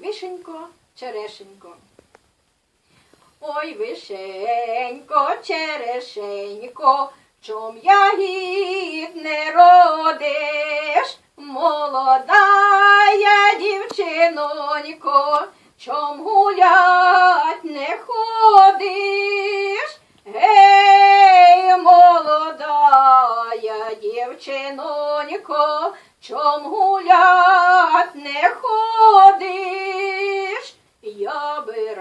вишенько, черешенько. Ой, вишенько, черешенько, чом ягід не родиш, молодая дівчинонько, чом гулять не ходиш, гей, молодая дівчинонько, чом гулять не ходиш, я би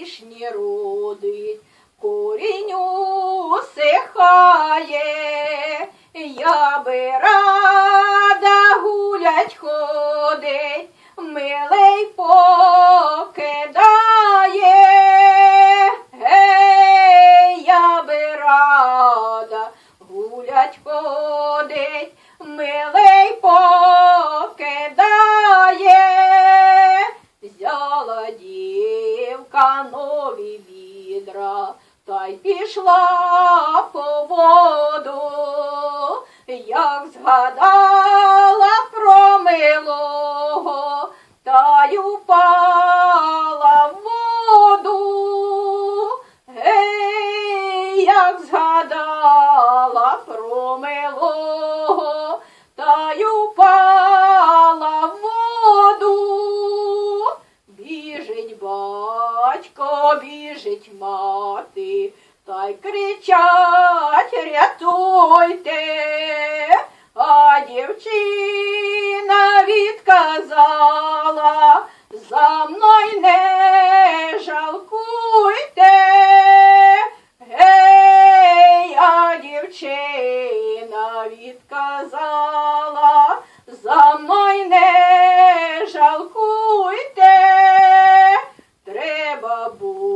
вишні родить, корінь усихає, я би рада гулять ходить, милий покидає, гей, я би рада гулять ходить, милий покидає, нові відра, та й пішла по воду, як згадала про милого, та й упала в воду. Гей, як згадала батько, біжить мати, та й кричать рятуйте, а дівчина відказала, за мною не жалкуйте. Гей, а дівчина відказала, за мною не Oh.